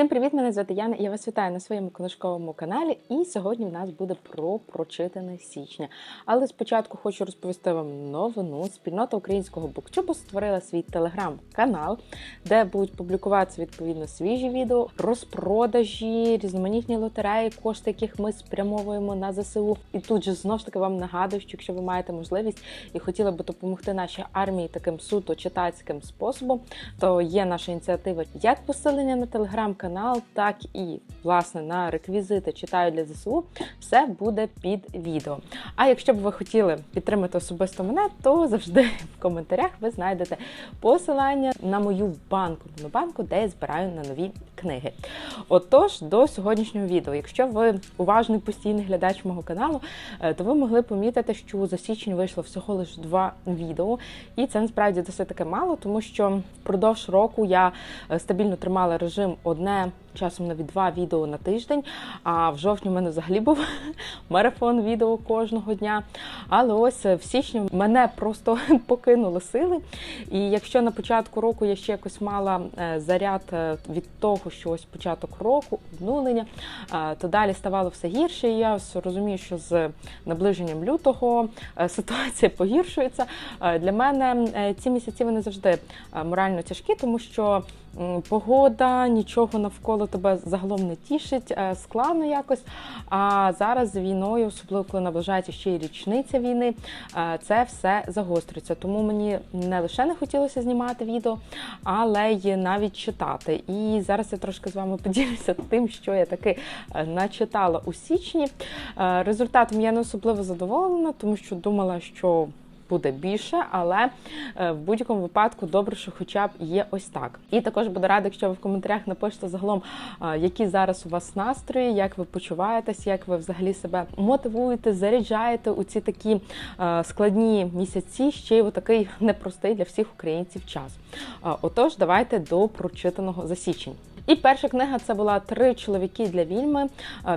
Всім привіт! Мене звати Яна. Я вас вітаю на своєму книжковому каналі. І сьогодні в нас буде про прочитане січня. Але спочатку хочу розповісти вам новину. Спільнота українського буктюбу створила свій телеграм-канал, де будуть публікуватися відповідно свіжі відео, розпродажі, різноманітні лотереї, кошти, яких ми спрямовуємо на ЗСУ. І тут же знов ж таки вам нагадую, що якщо ви маєте можливість і хотіли би допомогти нашій армії таким суто читацьким способом, то є наша ініціатива як посилення на телеграм-канал, так і власне на реквізити читаю для ЗСУ. Все буде під відео. А якщо б ви хотіли підтримати особисто мене, то завжди в коментарях ви знайдете посилання на мою банку монобанку, де я збираю на нові книги. Отож, до сьогоднішнього відео. Якщо ви уважний постійний глядач мого каналу, е, то ви могли помітити, що за січень вийшло всього лише два відео, і це насправді досить таки мало, тому що впродовж року я е, стабільно тримала режим одне. Часом навіть два відео на тиждень. А в жовтні в мене взагалі був марафон відео кожного дня. Але ось в січні мене просто покинули сили. І якщо на початку року я ще якось мала е, заряд е, від того, що ось початок року, обнулення, е, то далі ставало все гірше. І я розумію, що з наближенням лютого ситуація погіршується. Для мене ці місяці вони завжди морально тяжкі, тому що погода, нічого навколо тебе загалом не тішить, складно якось. А зараз з війною, особливо коли наближається ще й річниця війни, це все загострюється. Тому мені не лише не хотілося знімати відео, але й навіть читати. І зараз я трошки з вами поділюся тим, що я таки начитала у січні. Результатом я не особливо задоволена, тому що думала, що буде більше, але е, в будь-якому випадку добре, що хоча б є ось так. І також буду рада, якщо ви в коментарях напишете загалом, е, які зараз у вас настрої, як ви почуваєтесь, як ви взагалі себе мотивуєте, заряджаєте у ці такі е, складні місяці, ще й такий непростий для всіх українців час. Отож, давайте до прочитаного за січень. І перша книга це була Три чоловіки для вільми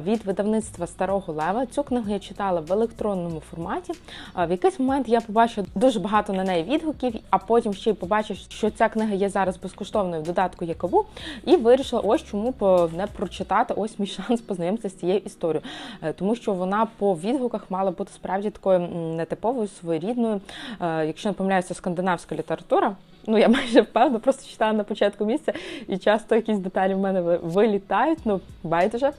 від видавництва Старого Лева. Цю книгу я читала в електронному форматі. В якийсь момент я побачила дуже багато на неї відгуків, а потім ще й побачив, що ця книга є зараз безкоштовною в додатку Якову, і вирішила, ось чому не прочитати ось мій шанс познайомитися з цією історією, е, тому що вона по відгуках мала бути справді такою нетиповою своєрідною, е, якщо не помиляюся, скандинавська література. Ну, я майже впевнена, просто читала на початку місця, і часто якісь деталі в мене вилітають, ну байдуже.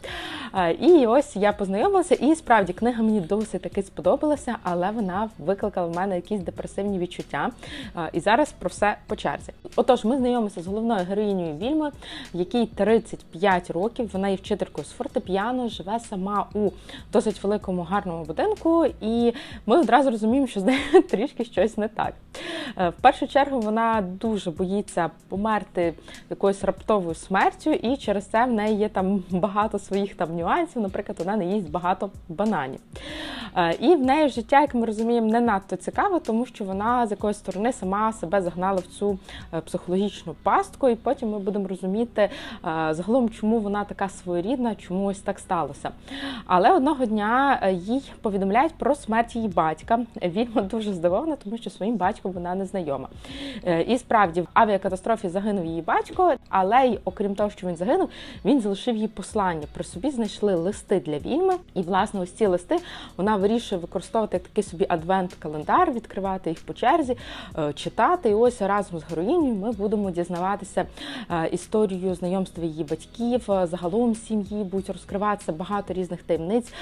І ось я познайомилася, і справді книга мені досить таки сподобалася, але вона викликала в мене якісь депресивні відчуття. І зараз про все по черзі. Отож, ми знайомимося з головною героїнею Вільми, якій 35 років. Вона є вчителькою з фортепіано, живе сама у досить великому гарному будинку, і ми одразу розуміємо, що з нею трішки щось не так. Е, в першу чергу вона дуже боїться померти якоюсь раптовою смертю, і через це в неї є там багато своїх там нюансів. Наприклад, вона не їсть багато бананів. Е, і в неї життя, як ми розуміємо, не надто цікаве, тому що вона з якоїсь сторони сама себе загнала в цю е, психологічну пастку, і потім ми будемо розуміти загалом, чому вона така своєрідна, чому ось так сталося. Але одного дня їй повідомляють про смерть її батька. Вільма дуже здивована, тому що своїм батьком вона не знайома. Е, і справді в авіакатастрофі загинув її батько, але й окрім того, що він загинув, він залишив їй послання. При собі знайшли листи для вільми, і власне ось ці листи вона вирішує використовувати такий собі адвент-календар, відкривати їх по черзі, е, читати. І ось разом з героїнею ми будемо дізнаватися е, історію знайомства її батьків, загалом сім'ї будуть розкриватися багато різних таємниць,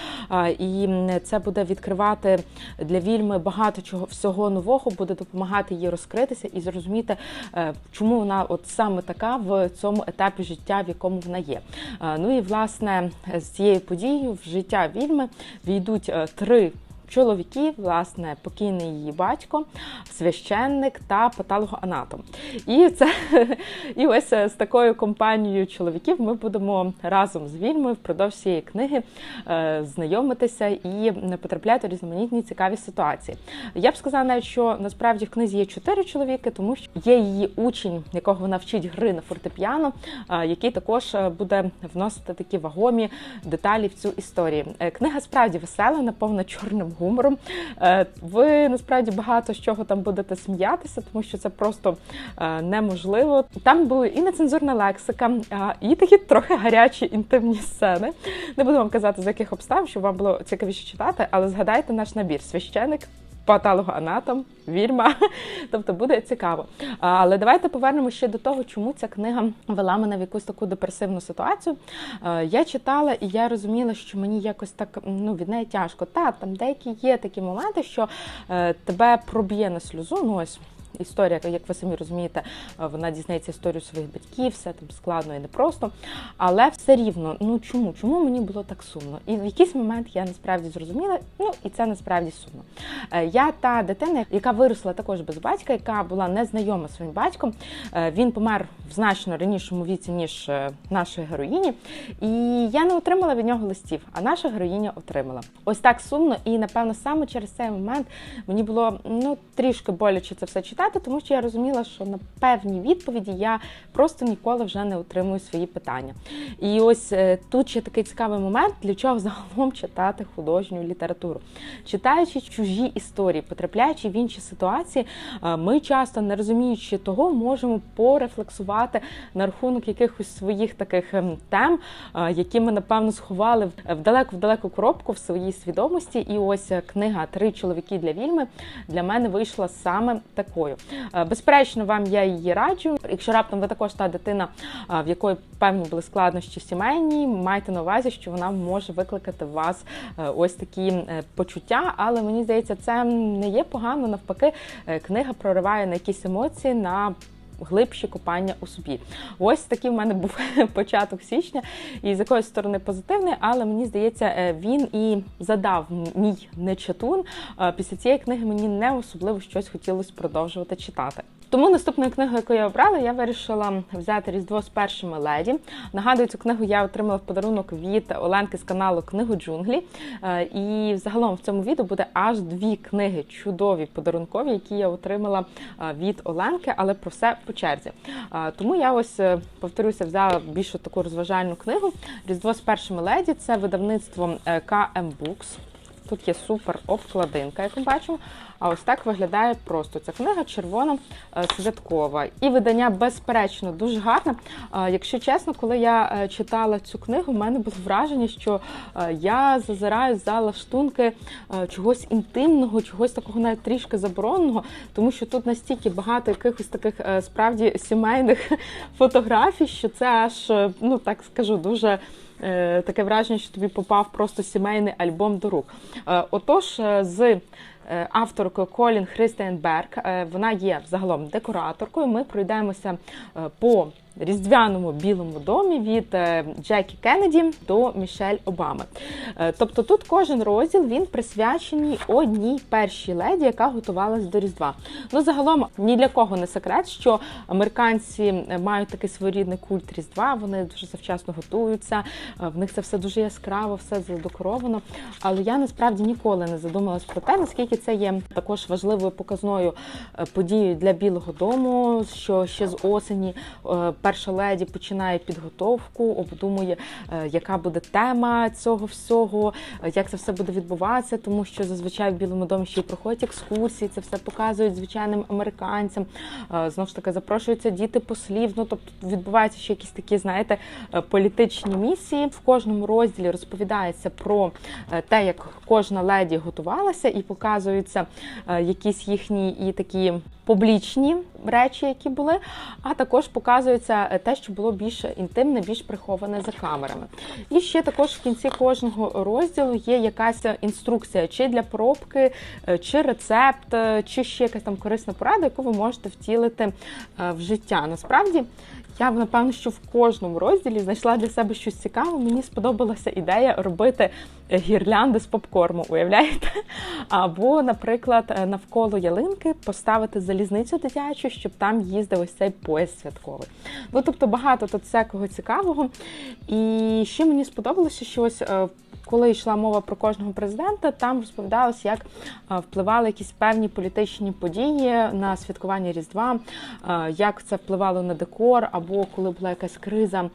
і це буде відкривати для вільми багато чого всього нового, буде допомагати їй розкритися і зрозуміти, е, чому вона от саме така в цьому етапі життя, в якому вона є. Е, ну і власне з цією подією в життя вільми війдуть е, три чоловіків, власне, покійний її батько, священник та патологоанатом. І це і ось е, з такою компанією чоловіків ми будемо разом з вільмою впродовж цієї книги е, знайомитися і потрапляти у різноманітні цікаві ситуації. Я б сказала, навіть що насправді в книзі є чотири чоловіки, тому що є її учень, якого вона вчить гри на фортепіано, е, який також буде вносити такі вагомі деталі в цю історію. Книга справді весела, наповнена чорним гумором. Е, Ви насправді багато з чого там будете сміятися, тому що це просто е, неможливо. Там були і нецензурна лексика, і такі трохи гарячі інтимні сцени. Не буду вам казати, з яких обстав, щоб вам було цікавіше читати, але згадайте наш набір священик. Патологоанатом, вільма, тобто буде цікаво. Але давайте повернемося ще до того, чому ця книга вела мене в якусь таку депресивну ситуацію. Я читала і я розуміла, що мені якось так ну, від неї тяжко. Та там деякі є такі моменти, що е, тебе проб'є на сльозу. Ну ось історія, як ви самі розумієте, е, вона дізнається історію своїх батьків, все там складно і непросто. Але все рівно, ну чому? Чому мені було так сумно? І в якийсь момент я насправді зрозуміла, ну і це насправді сумно. Е, Я та дитина, яка виросла також без батька, яка була незнайома зі своїм батьком. Е, Він помер в значно ранішому віці, ніж нашої героїні. І я не отримала від нього листів, а наша героїня отримала. Ось так сумно, і напевно саме через цей момент мені було ну трішки боляче це все читати, тому що я розуміла, що на певні відповіді я просто ніколи вже не отримую свої питання. І ось е, тут ще такий цікавий момент, для чого загалом читати художню літературу. Читаючи чужі історії, потрапляючи в інші ситуації, е, ми часто не розуміючи того, можемо порефлексувати на рахунок якихось своїх таких ем, тем, е, які ми напевно сховали в далеку в далеку коробку в своїй свідомості. І ось книга Три чоловіки для вільми для мене вийшла саме такою. Е, Безперечно, вам я її раджу. Якщо раптом ви також та дитина, е, в якої певні були складнощі сімейні, майте на увазі, що вона може викликати в вас е, ось такі почуття. Але мені здається, це не є погано. Навпаки, книга прориває на якісь емоції. на Глибші копання у собі. Ось такий в мене був початок січня, і з якоїсь сторони позитивний, але мені здається, е, він і задав мій нечатун. Е, Після цієї книги мені не особливо щось хотілося продовжувати читати. Тому наступною книгою, яку я обрала, я вирішила взяти Різдво з першими леді. Нагадую, цю книгу я отримала в подарунок від Оленки з каналу Книгу Джунглі. Е, І взагалом в цьому відео буде аж дві книги чудові подарункові, які я отримала е, від Оленки, але про все по черзі. Е, Тому я ось повторюся, взяла більше таку розважальну книгу. Різдво з першими леді це видавництво KM Books. Тут є супер обкладинка, як ми бачимо. А ось так виглядає просто ця книга червона е, святкова. І видання, безперечно, дуже гарне. Е, Якщо чесно, коли я е, читала цю книгу, в мене було враження, що я зазираю за лаштунки чогось інтимного, чогось такого навіть трішки забороненого, тому що тут настільки багато якихось таких справді сімейних фотографій, що це аж, ну так скажу, дуже. Е, Таке враження, що тобі попав просто сімейний альбом до рук. Е, Отож, е, з авторкою Колін Христенберг, вона є загалом декораторкою. Ми пройдемося по різдвяному білому домі від е, Джекі Кеннеді до Мішель Обами. Е, Тобто тут кожен розділ він присвячений одній першій леді, яка готувалась до Різдва. Ну загалом ні для кого не секрет, що американці мають такий своєрідний культ Різдва. Вони дуже завчасно готуються. е, В них це все дуже яскраво, все задекоровано. Але я насправді ніколи не задумалась про те, наскільки це є також важливою показною е, подією для Білого Дому, що ще з осені е, перша леді починає підготовку, обдумує, е, яка буде тема цього всього, як це все буде відбуватися, тому що зазвичай в Білому домі ще й проходять екскурсії, це все показують звичайним американцям. Е, Знову ж таки, запрошуються діти послів. Ну тобто відбуваються ще якісь такі, знаєте, е, політичні місії. В кожному розділі розповідається про те, як кожна леді готувалася, і показуються якісь їхні і такі публічні речі, які були, а також показується е, те, що було більш інтимне, більш приховане за камерами. І ще також в кінці кожного розділу є якась інструкція, чи для пробки, е, чи рецепт, е, чи ще якась там корисна порада, яку ви можете втілити в життя. Насправді. Я напевно, що в кожному розділі знайшла для себе щось цікаве. Мені сподобалася ідея робити е, гірлянди з попкорму, уявляєте? Або, наприклад, е, навколо ялинки поставити залізницю дитячу, щоб там їздив ось цей поїзд святковий. Ну тобто багато тут всякого цікавого. І ще мені сподобалося, що ось е, коли йшла мова про кожного президента, там розповідалось, як впливали якісь певні політичні події на святкування Різдва, як це впливало на декор, або коли була якась криза,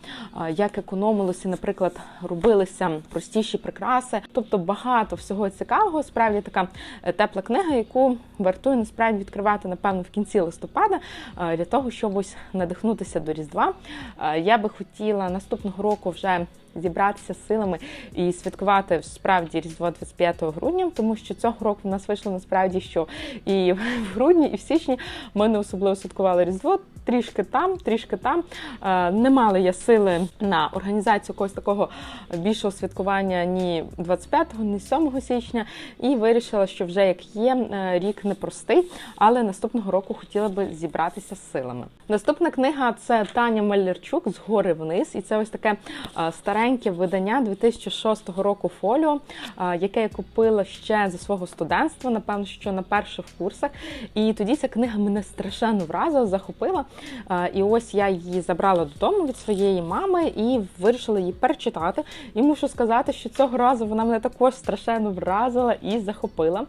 як економилося, наприклад, робилися простіші прикраси. Тобто багато всього цікавого. Справді така е, тепла книга, яку вартує насправді відкривати напевно в кінці листопада для того, щоб ось надихнутися до Різдва. Я би хотіла наступного року вже зібратися силами і святкувати справді Різдво 25 грудня, тому що цього року в нас вийшло насправді, що і в грудні, і в січні ми не особливо святкували Різдво. Трішки там, трішки там. Е, Не мала я сили на організацію якогось такого більшого святкування ні 25-го, ні 7 січня, і вирішила, що вже як є, е, рік непростий, але наступного року хотіла би зібратися з силами. Наступна книга це Таня Малярчук з гори вниз, і це ось таке е, стареньке видання 2006 року фоліо, яке я купила ще за свого студентства, напевно, що на перших курсах. І тоді ця книга мене страшенно вразила, захопила. Е, І ось я її забрала додому від своєї мами і вирішила її перечитати. І мушу сказати, що цього разу вона мене також страшенно вразила і захопила.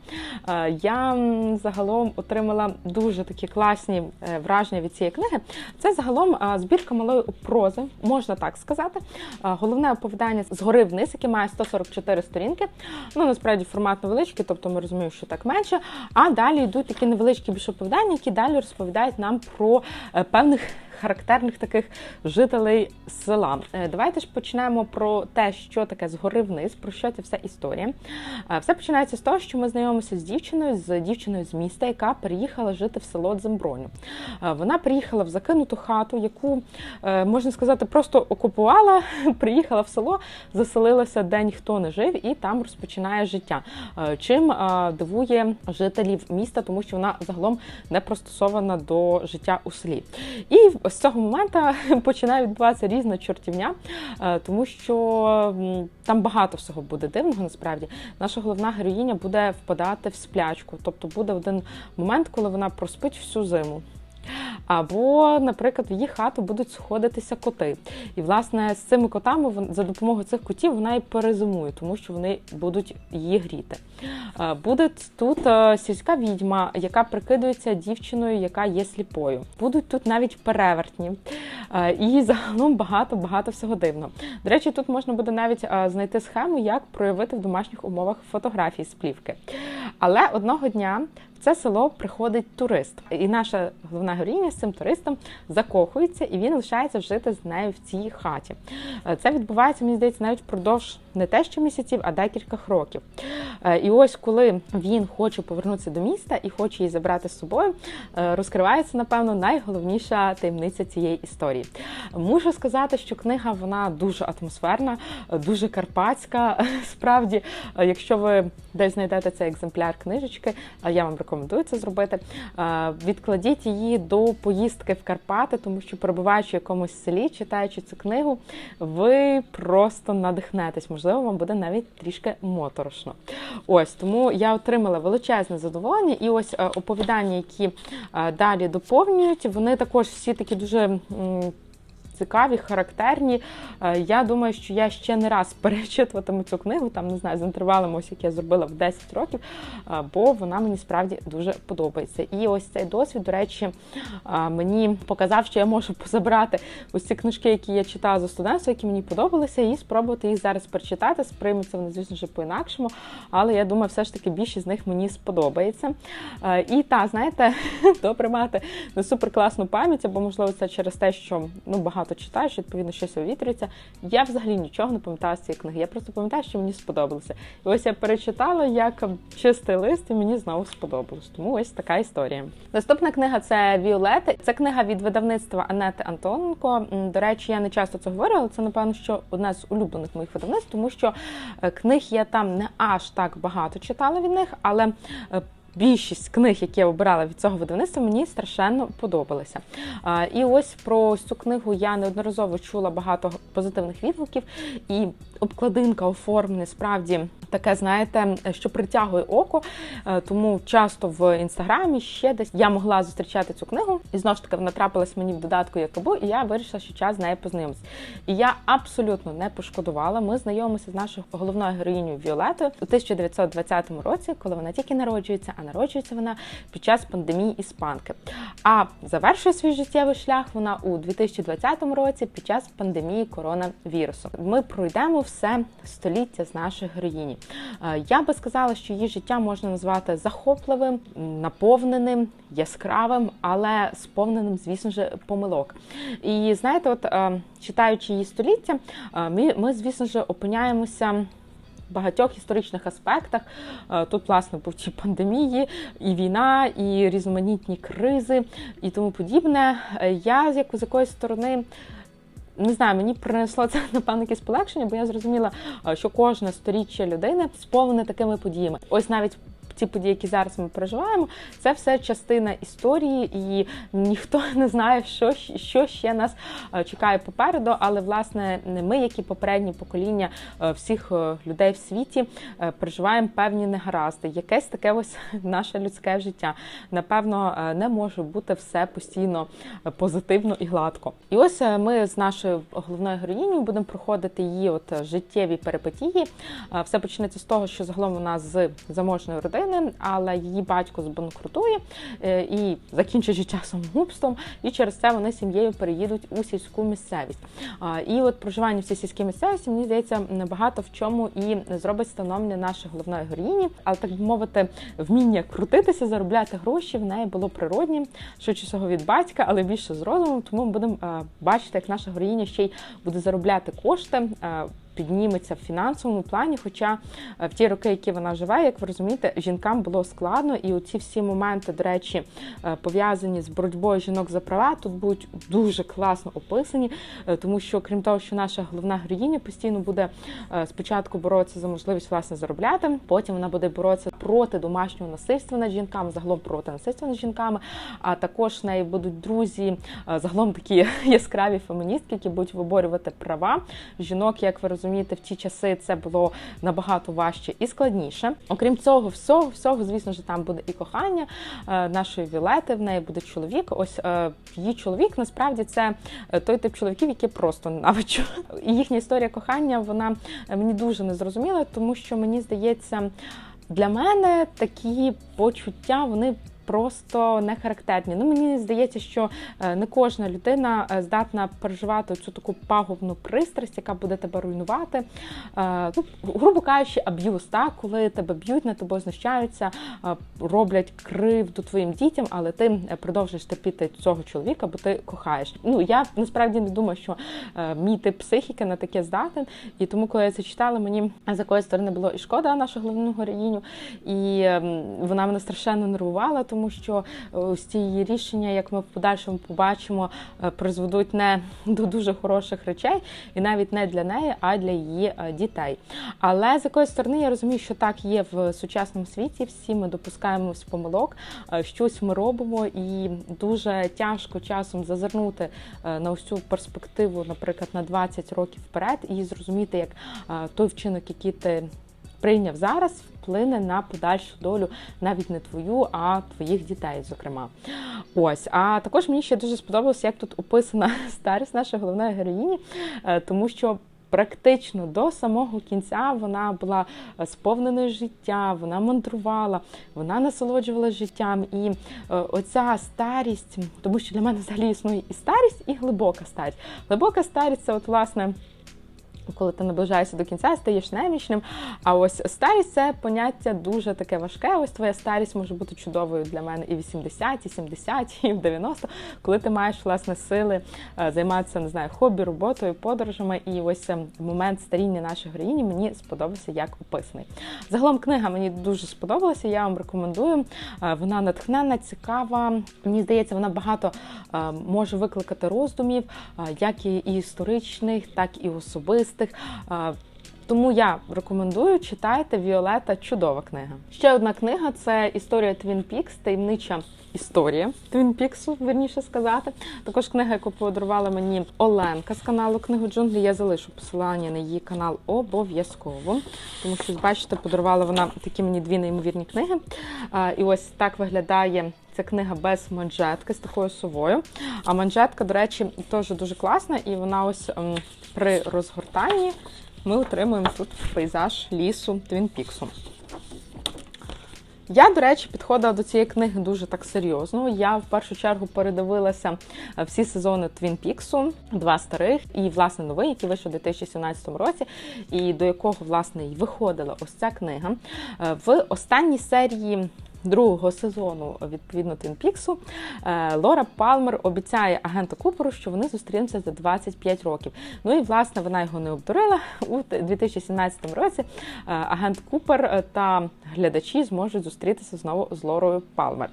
Е, Я загалом отримала дуже такі класні е, враження від цієї книги. Це загалом е, збірка малої прози, можна так сказати. Е, Головне оповідання з гори вниз, яке має 144 сторінки. Ну насправді формат невеличкий, тобто ми розуміємо, що так менше. А далі йдуть такі невеличкі більш оповідання, які далі розповідають нам про е, певних. Характерних таких жителей села. Е, Давайте ж почнемо про те, що таке згори вниз, про що ця вся історія. Е, Все починається з того, що ми знайомимося з дівчиною, з дівчиною з міста, яка переїхала жити в село Дземброню. Е, Вона приїхала в закинуту хату, яку можна сказати, просто окупувала, приїхала в село, заселилася, де ніхто не жив, і там розпочинає життя. Чим дивує жителів міста, тому що вона загалом не пристосована до життя у селі. І з цього моменту починає відбуватися різна чортівня, е, тому що там багато всього буде дивного. Насправді наша головна героїня буде впадати в сплячку, тобто буде один момент, коли вона проспить всю зиму. Або, наприклад, в її хату будуть сходитися коти. І, власне, з цими котами за допомогою цих котів вона і перезимує, тому що вони будуть її гріти. Буде тут е, сільська відьма, яка прикидується дівчиною, яка є сліпою. Будуть тут навіть перевертні. І загалом багато-багато всього дивного. До речі, тут можна буде навіть е, знайти схему, як проявити в домашніх умовах фотографії з плівки. Але одного дня це село приходить турист, і наша головна героїня з цим туристом закохується, і він лишається жити з нею в цій хаті. Е, Це відбувається, мені здається, навіть впродовж не те, що місяців, а декількох років. Е, І ось коли він хоче повернутися до міста і хоче її забрати з собою, е, розкривається, напевно, найголовніша таємниця цієї історії. Мушу сказати, що книга вона дуже атмосферна, дуже карпатська. Справді, якщо ви десь знайдете цей екземпляр книжечки, я вам рекомендую це зробити. е, Відкладіть її до поїздки в Карпати, тому що перебуваючи в якомусь селі, читаючи цю книгу, ви просто надихнетесь. Можливо, вам буде навіть трішки моторошно. Ось тому я отримала величезне задоволення, і ось е, оповідання, які е, далі доповнюють, вони також всі такі дуже. Цікаві, характерні. Е, Я думаю, що я ще не раз перечитуватиму цю книгу, там не знаю, з інтервалом, ось як я зробила в 10 років, е, бо вона мені справді дуже подобається. І ось цей досвід, до речі, е, мені показав, що я можу позабрати ось ці книжки, які я читала за студентство, які мені подобалися, і спробувати їх зараз перечитати. Сприйметься вони, звісно ж, по-інакшому, але я думаю, все ж таки більшість з них мені сподобається. І та, знаєте, добре мати не супер класну пам'ять, або можливо це через те, що ну багато читаєш, відповідно щось увітрюється. Я взагалі нічого не пам'ятаю з цієї книги. Я просто пам'ятаю, що мені сподобалося. І ось я перечитала як чистий лист, і мені знову сподобалось. Тому ось така історія. Наступна книга це Віолети. Це книга від видавництва Анети Антоненко. До речі, я не часто це говорю, але це напевно, що одне з улюблених моїх видавництв, тому що е, книг я там не аж так багато читала від них, але е, Більшість книг, які я обирала від цього видавництва, мені страшенно подобалися. І ось про цю книгу я неодноразово чула багато позитивних відгуків, і обкладинка оформлена справді Таке, знаєте, що притягує око, Е, тому часто в інстаграмі ще десь я могла зустрічати цю книгу, і знову ж таки вона трапилась мені в додатку Якобу, і я вирішила, що час з нею познайомитися. І я абсолютно не пошкодувала. Ми знайомимося з нашою головною героїнею Віолетою у 1920 році, коли вона тільки народжується, а народжується вона під час пандемії іспанки. А завершує свій життєвий шлях вона у 2020 році під час пандемії коронавірусу. Ми пройдемо все століття з нашої героїні. Е, Я би сказала, що її життя можна назвати захопливим, наповненим, яскравим, але сповненим, звісно ж, помилок. І знаєте, от е, читаючи її століття, е, ми, ми звісно ж, опиняємося. Багатьох історичних аспектах тут, власне, був ті пандемії, і війна, і різноманітні кризи, і тому подібне. Я з якоїсь сторони не знаю, мені принесло це напевно якесь полегшення, бо я зрозуміла, е, що кожне сторіччя людини сповнене такими подіями. Ось навіть. Ті події, які зараз ми переживаємо, це все частина історії, і ніхто не знає, що, що ще нас е, чекає попереду. Але власне не ми, як і попередні покоління е, всіх е, людей в світі, переживаємо певні негаразди. Якесь таке ось наше людське життя. Напевно, не може бути все постійно позитивно і гладко. І ось ми з нашою головною героїнею будемо проходити її от життєві перипетії. Все почнеться з того, що загалом вона з заможної родини, але її батько збанкрутує е, і закінчить життя самогубством. І через це вони з сім'єю переїдуть у сільську місцевість. І от проживання в цій сільській місцевості, мені здається, набагато в чому і зробить становлення нашої головної героїні. Але так би мовити, вміння крутитися, заробляти гроші в неї було природнім, швидше всього від батька, але більше з розумом. Тому ми будемо е, бачити, як наша героїня ще й буде заробляти кошти. Підніметься в фінансовому плані, хоча е, в ті роки, які вона живе, як ви розумієте, жінкам було складно, і оці всі моменти, до речі, е, пов'язані з боротьбою жінок за права, тут будуть дуже класно описані, е, тому що крім того, що наша головна героїня постійно буде спочатку боротися за можливість власне заробляти, потім вона буде боротися проти домашнього насильства над жінками, загалом проти насильства над жінками. А також в неї будуть друзі, загалом такі яскраві феміністки, які будуть виборювати права. Жінок, як ви розумієте, в ті часи це було набагато важче і складніше. Окрім цього, всього, всього, звісно ж, там буде і кохання е, нашої Вілети, в неї буде чоловік. Ось е, її чоловік насправді це е, той тип чоловіків, які просто ненавиджу. І їхня історія кохання вона мені дуже незрозуміла, тому що мені здається, для мене такі почуття вони. Просто не характерні. Ну мені здається, що е, не кожна людина е, здатна переживати цю таку пагубну пристрасть, яка буде тебе руйнувати. Е, Ну, грубо кажучи, аб'юз, так, коли тебе б'ють, над тобою знущаються, роблять кривду твоїм дітям, але ти продовжуєш терпіти цього чоловіка, бо ти кохаєш. Ну я насправді не думаю, що мій тип психіки на таке здатен. І тому, коли я це читала, мені з якоїсь сторони було і шкода нашу головну героїню, і ем, вона мене страшенно нервувала, тому що е, ось ці її рішення, як ми в подальшому побачимо, е, призведуть не до дуже хороших речей, і навіть не для неї, а для її е, дітей. Але з якоїсь сторони я розумію, що так є в сучасному світі. Всі ми допускаємось помилок, щось ми робимо, і дуже тяжко часом зазирнути на ось цю перспективу, наприклад, на 20 років вперед, і зрозуміти, як той вчинок, який ти прийняв зараз, вплине на подальшу долю навіть не твою, а твоїх дітей, зокрема. Ось, а також мені ще дуже сподобалося, як тут описана старість нашої головної героїні, е, тому що. Практично до самого кінця вона була сповненою життя, вона мандрувала, вона насолоджувалася життям. І е, оця старість, тому що для мене взагалі існує і старість, і глибока старість. Глибока старість це, от, власне, коли ти наближаєшся до кінця, стаєш немічним. А ось старість це поняття дуже таке важке. Ось твоя старість може бути чудовою для мене і в 80, і 70, і в 90, коли ти маєш власне сили е, займатися, не знаю, хобі, роботою, подорожами. І ось е, момент старіння нашої героїні мені сподобався як описаний. Загалом книга мені дуже сподобалася. Я вам рекомендую. Е, Вона натхненна, цікава. Мені здається, вона багато е, може викликати роздумів, як і історичних, так і особистих. Е, Тому я рекомендую читайте Віолета. Чудова книга. Ще одна книга це історія Твін Пікс, таємнича історія Твін Піксу, верніше сказати. Також книга, яку подарувала мені Оленка з каналу Книгу Джунглі. Я залишу посилання на її канал обов'язково, тому що бачите, подарувала вона такі мені дві неймовірні книги. І ось так виглядає. Ця книга без манжетки з такою совою. А манжетка, до речі, теж дуже класна, і вона ось ем, при розгортанні ми отримуємо тут пейзаж лісу Твін Піксу. Я, до речі, підходила до цієї книги дуже так серйозно. Я в першу чергу передивилася е, всі сезони Твін Піксу, два старих і власне новий, який вийшов у 2017 році, і до якого власне і виходила ось ця книга. Е, В останній серії. Другого сезону відповідно Твін Піксу е, Лора Палмер обіцяє агенту Куперу, що вони зустрінуться за 25 років. Ну і власне вона його не обдурила у 2017 році. е, Агент Купер е, та глядачі зможуть зустрітися знову з Лорою Палмер.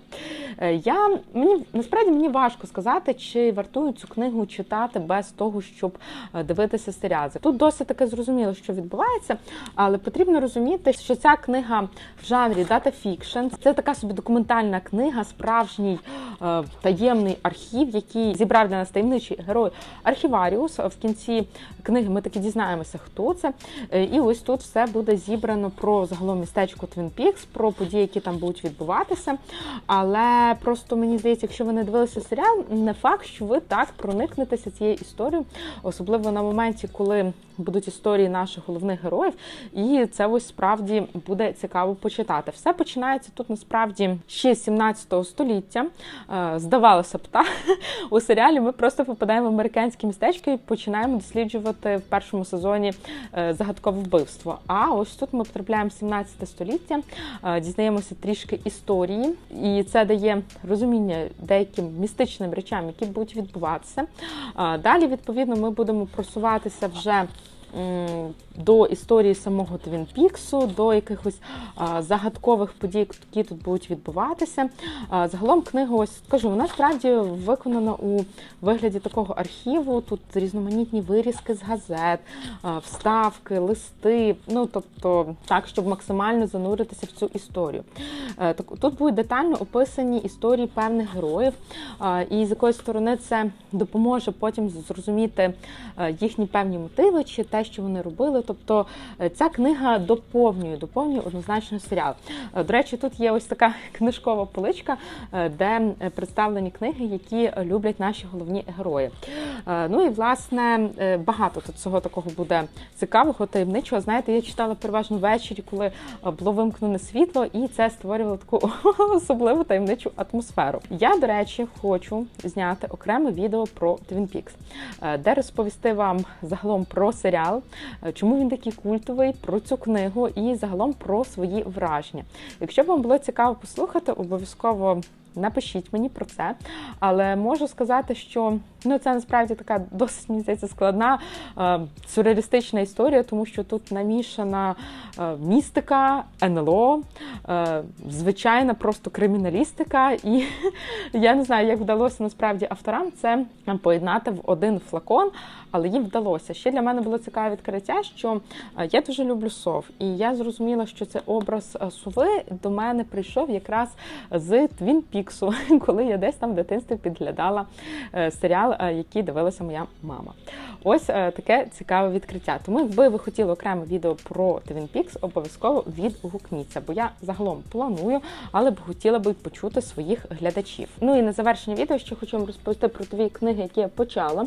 Е, Я мені насправді мені важко сказати, чи вартує цю книгу читати без того, щоб е, дивитися серіал. Тут досить таке зрозуміло, що відбувається, але потрібно розуміти, що ця книга в жанрі дата фікшн це така собі документальна книга, справжній е, таємний архів, який зібрав для нас таємничий герой Архіваріус. В кінці книги ми таки дізнаємося, хто це. Е, І ось тут все буде зібрано про загалом містечко Твін Пікс, про події, які там будуть відбуватися. Але просто мені здається, якщо ви не дивилися серіал, не факт, що ви так проникнетеся цією історією, особливо на моменті, коли будуть історії наших головних героїв, і це ось справді буде цікаво почитати. Все починається тут насправді ще з 17 століття. Е, Здавалося б, та у серіалі ми просто попадаємо в американське містечко і починаємо досліджувати в першому сезоні е, загадкове вбивство. А ось тут ми потрапляємо в 17 століття, е, дізнаємося трішки історії, і це дає розуміння деяким містичним речам, які будуть відбуватися. Далі, відповідно, ми будемо просуватися вже до історії самого Твін Піксу, до якихось загадкових подій, які тут будуть відбуватися. Загалом книга, ось кажу, вона справді виконана у вигляді такого архіву. Тут різноманітні вирізки з газет, вставки, листи. Ну тобто, так, щоб максимально зануритися в цю історію. Е, так, тут будуть детально описані історії певних героїв, і з якої сторони це допоможе потім зрозуміти е, їхні певні мотиви чи те, що вони робили. Тобто е, ця книга доповнює, доповнює однозначно серіал. Е, До речі, тут є ось така книжкова поличка, е, де представлені книги, які люблять наші головні герої. Ну і власне багато тут цього такого буде цікавого, таємничого. Знаєте, я читала переважно ввечері, коли було вимкнене світло, і це створювало таку особливу таємничу атмосферу. Я, до речі, хочу зняти окреме відео про Twin Peaks, де розповісти вам загалом про серіал, е, чому він такий культовий, про цю книгу і загалом про свої враження. Якщо вам було цікаво послухати, обов'язково. Напишіть мені про це, але можу сказати, що ну це насправді така досить мені здається, складна е, сюрреалістична історія, тому що тут намішана е, містика, НЛО, е, звичайна просто криміналістика. І я не знаю, як вдалося насправді авторам це поєднати в один флакон, але їм вдалося. Ще для мене було цікаве відкриття, що е, я дуже люблю сов, і я зрозуміла, що цей образ е, сови до мене прийшов якраз з Твін Піксу, коли я десь там в дитинстві підглядала е, серіал, е, який дивилася моя мама. Ось е, таке цікаве відкриття. Тому, якби ви хотіли окреме відео про Твін Пікс, обов'язково відгукніться, бо я загалом планую, але б хотіла би почути своїх глядачів. Ну і на завершення відео ще хочу вам розповісти про дві книги, які я почала.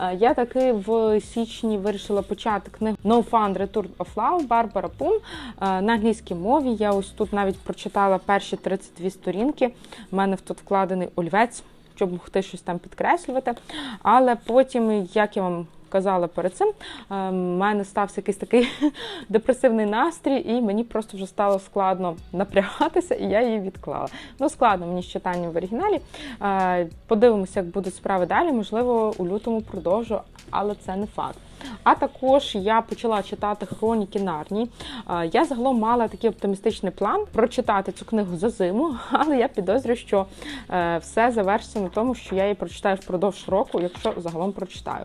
Е, Я таки в січні вирішила почати книгу No Fun Return of Love Барбара Пун на англійській мові. Я ось тут навіть прочитала перші 32 сторінки. У мене тут вкладений олівець, щоб могти щось там підкреслювати. Але потім, як я вам казала перед цим, в мене стався якийсь такий депресивний настрій, і мені просто вже стало складно напрягатися, і я її відклала. Ну, складно мені з читанням в оригіналі. Е, Подивимося, як будуть справи далі. Можливо, у лютому продовжу, але це не факт. А також я почала читати хроніки Нарні. Я загалом мала такий оптимістичний план прочитати цю книгу за зиму, але я підозрюю, що е, все завершиться на тому, що я її прочитаю впродовж року, якщо загалом прочитаю.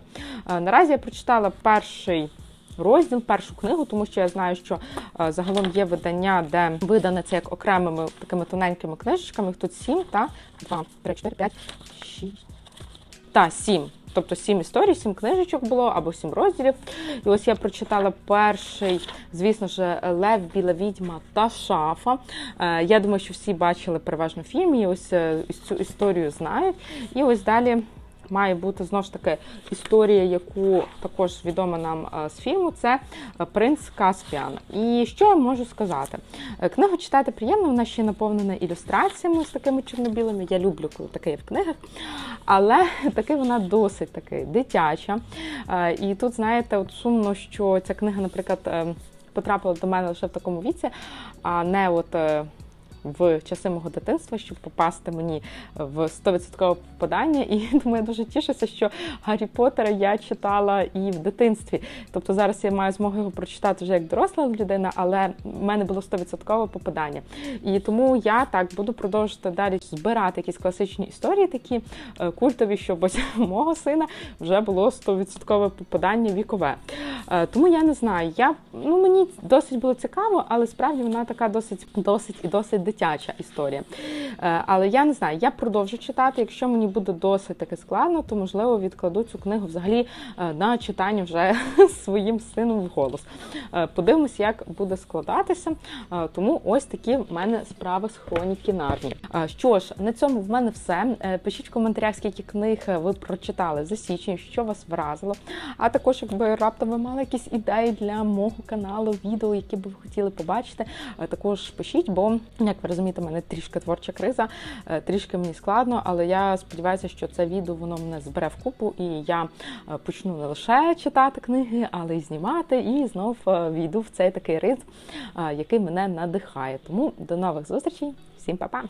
Е, Наразі я прочитала перший розділ, першу книгу, тому що я знаю, що е, загалом є видання, де видане це як окремими такими тоненькими книжечками. Тут сім та два, три, чотири, п'ять, шість. Та сім. Тобто сім історій, сім книжечок було або сім розділів. І ось я прочитала перший, звісно ж, Лев, Біла відьма та шафа. Е, Я думаю, що всі бачили переважно фільм, і ось е, цю історію знають. І ось далі. Має бути знову ж таки історія, яку також відома нам е, з фільму. Це е, принц Каспіан. І що я можу сказати? Е, Книгу читати приємно, вона ще наповнена ілюстраціями з такими чорно-білими. Я люблю, коли таке є в книгах. Але таки вона досить таки дитяча. І тут, знаєте, от сумно, що ця книга, наприклад, е, потрапила до мене лише в такому віці, а не от. Е, В часи мого дитинства, щоб попасти мені в 100% попадання, і тому я дуже тішуся, що Гаррі Поттера я читала і в дитинстві. Тобто зараз я маю змогу його прочитати вже як доросла людина, але в мене було 100% попадання. І тому я так буду продовжувати далі збирати якісь класичні історії, такі е, культові, щоб ось мого сина вже було 100% попадання вікове. Е, Тому я не знаю. Я ну мені досить було цікаво, але справді вона така досить, досить і досить дитяча історія. Е, Але я не знаю, я продовжу читати. Якщо мені буде досить таки складно, то можливо відкладу цю книгу взагалі е, на читання вже своїм сином вголос. Е, Подивимось, як буде складатися. Тому ось такі в мене справи з хроніки Нарні. Що ж, на цьому в мене все. Пишіть в коментарях, скільки книг ви прочитали за січень, що вас вразило. А також, якби раптом ви мали якісь ідеї для мого каналу, відео, які би ви хотіли побачити, також пишіть, бо як розумієте, мене трішки творча криза, е, трішки мені складно, але я сподіваюся, що це відео воно мене збере в купу, і я е, почну не лише читати книги, але й знімати, і знов е, війду в цей такий ритм, який мене надихає. Тому до нових зустрічей, всім па-па!